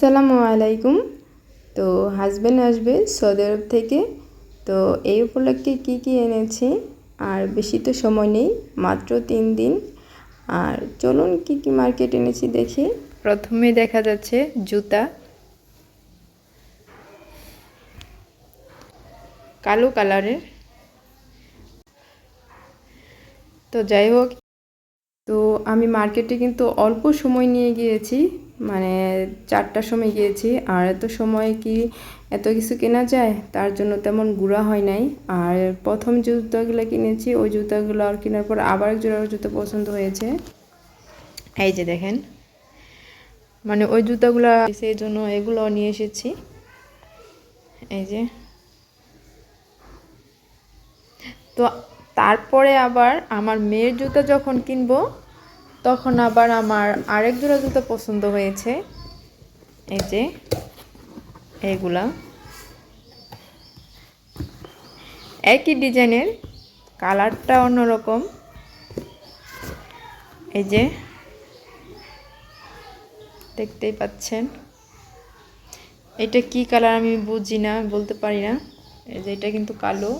আসসালামু আলাইকুম। তো হাজব্যান্ড আসবে সৌদি আরব থেকে। তো এই উপলক্ষে কী কী এনেছি? আর বেশি তো সময় নেই, মাত্র তিন দিন। আর চলুন কী কী মার্কেট এনেছি দেখি। প্রথমে দেখা যাচ্ছে জুতা। কালো কালারের। তো যাই হোক, তো আমি মার্কেটে কিন্তু অল্প সময় নিয়ে গিয়েছি। মানে চারটার সময় গিয়েছি, আর এত সময় কি এত কিছু কেনা যায়? তার জন্য তেমন ঘোরা হয় নাই। আর প্রথম জুতাগুলো কিনেছি, ওই জুতাগুলো আর কেনার পর আবার এক জোড়া জুতো পছন্দ হয়েছে। এই যে দেখেন মানে ওই জুতাগুলো সেই জন্য এগুলো নিয়ে এসেছি। এই যে। তো তারপরে আবার আমার মেয়ের জুতো যখন কিনবো তখন আবার আমার আরেক জোড়া জুতো পছন্দ হয়েছে। এই যে এইগুলা একই ডিজাইনের, কালারটা অন্যরকম। এই যে, দেখতেই পাচ্ছেন। এটা কি কালার আমি বুঝি না, বলতে পারি না। এই যে, এটা কিন্তু কালো।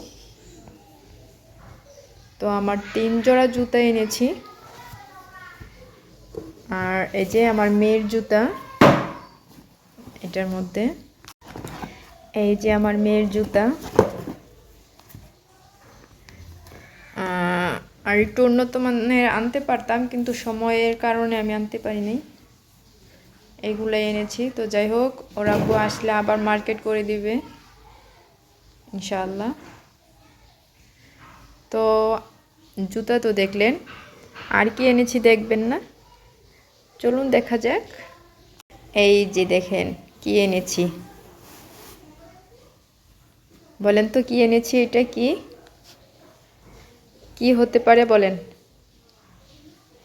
তো আমার তিন জোড়া জুতা এনেছি। আর এই যে আমার মেয়ের জুতা, এটার মধ্যে। এই যে আমার মেয়ের জুতা। আর একটু উন্নত মানের আনতে পারতাম, কিন্তু সময়ের কারণে আমি আনতে পারিনি। এগুলো এনেছি। তো যাই হোক, ওরা আসলে আবার মার্কেট করে দিবে ইনশাল্লাহ তো জুতা তো দেখলেন, আর কি এনেছি দেখবেন না। চলুন দেখা যাক। এই যে দেখেন, কি এনেছি? বলেন তো কি এনেছি, এটা কি? কি হতে পারে বলেন।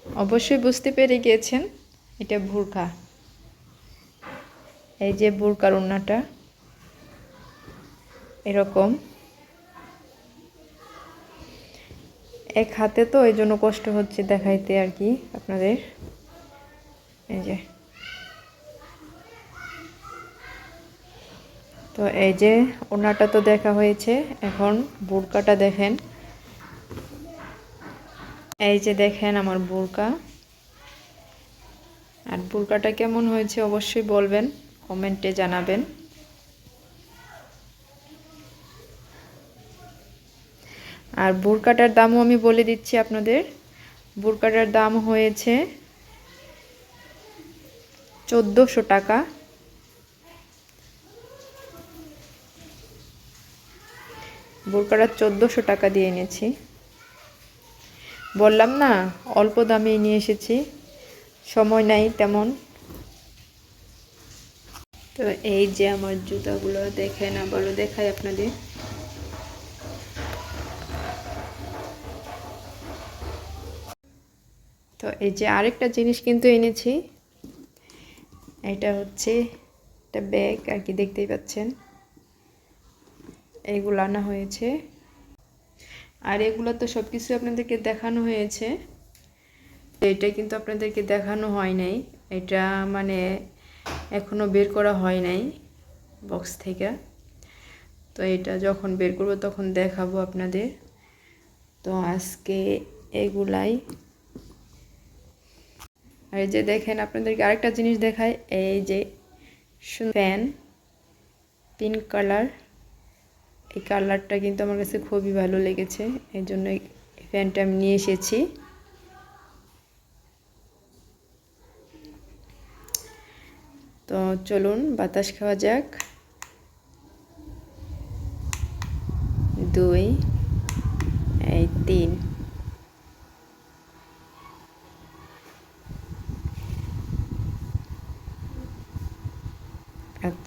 অবশ্যই বুঝতে পেরে গিয়েছেন, এটা ভুরখা এই যে বুরকার উন্নাটা, এরকম। এক হাতে তো, এই জন্য কষ্ট হচ্ছে দেখাইতে আর কি আপনাদের। যে। তো এই যে ওনাটা তো দেখা হয়েছে, এখন বুরকাটা দেখেন। এই যে দেখেন আমার বুরকা। আর বুরকাটা কেমন হয়েছে অবশ্যই বলবেন, কমেন্টে জানাবেন। আর বুরকাটার দামও আমি বলে দিচ্ছি আপনাদের। বুরকাটার দাম হয়েছে চোদ্দোশো টাকা। বোরকাটা চোদ্দোশো টাকা দিয়ে এনেছি। বললাম না, অল্প দামে নিয়ে এসেছি। সময় নাই তেমন। তো এই যে আমার জুতাগুলো, দেখেন আবারও দেখাই আপনাদের। তো এই যে আরেকটা জিনিস কিন্তু এনেছি। এটা হচ্ছে একটা ব্যাগ আর কি, দেখতেই পাচ্ছেন। এগুলো আনা হয়েছে। আর এগুলো তো সব কিছু আপনাদেরকে দেখানো হয়েছে। এটা কিন্তু আপনাদেরকে দেখানো হয় নাই। এটা মানে এখনও বের করা হয় নাই বক্স থেকে। তো এটা যখন বের করব তখন দেখাবো আপনাদের। তো আজকে এগুলাই আর এই যে দেখেন, আপনাদেরকে আরেকটা জিনিস দেখায় এই যে ফ্যান পিঙ্ক কালার এই কালারটা কিন্তু আমার কাছে খুবই ভালো লেগেছে। এই জন্য এই ফ্যানটা আমি নিয়ে এসেছি। তো চলুন, বাতাস খাওয়া যাক। দুই, এই তিন।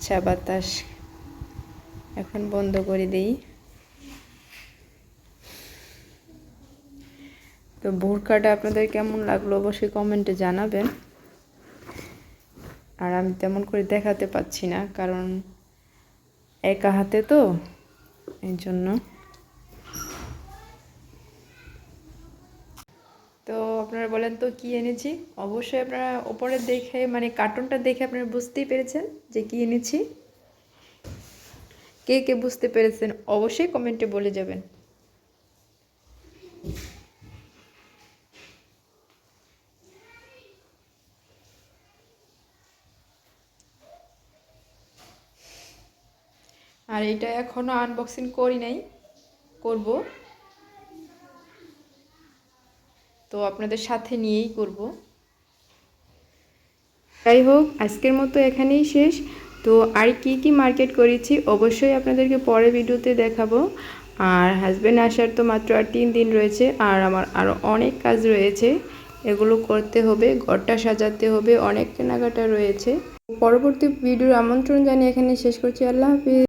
আচ্ছা বাতাস এখন বন্ধ করে দেই। তো বোরকাটা আপনাদের কেমন লাগল অবশ্যই কমেন্টে জানাবেন। আর আমি তেমন করে দেখাতে পাচ্ছি না, কারণ একা হাতে তো, এই জন্য। তো আপনারা বলেন তো কি এনেছি? অবশ্যই আপনারা ওপরে দেখে মানে কার্টুনটা দেখে আপনারা বুঝতেই পেরেছেন যে কি এনেছি। কে কে বুঝতে পেরেছেন অবশ্যই কমেন্টে বলে যাবেন। আর এটা এখনও আনবক্সিং করি নাই, করব। তো আপনাদের সাথে নিয়েই করব। যাই হোক, আজকের মতো এখানেই শেষ। তো আর কি কি মার্কেট করেছি অবশ্যই আপনাদেরকে পরে ভিডিওতে দেখাবো। আর হাজব্যান্ড আসার তো মাত্র আর তিন দিন রয়েছে, আর আমার আরও অনেক কাজ রয়েছে। এগুলো করতে হবে, ঘরটা সাজাতে হবে, অনেক কেনাকাটা রয়েছে। পরবর্তী ভিডিওর আমন্ত্রণ জানিয়ে এখানে শেষ করছি। আল্লাহ হাফিজ।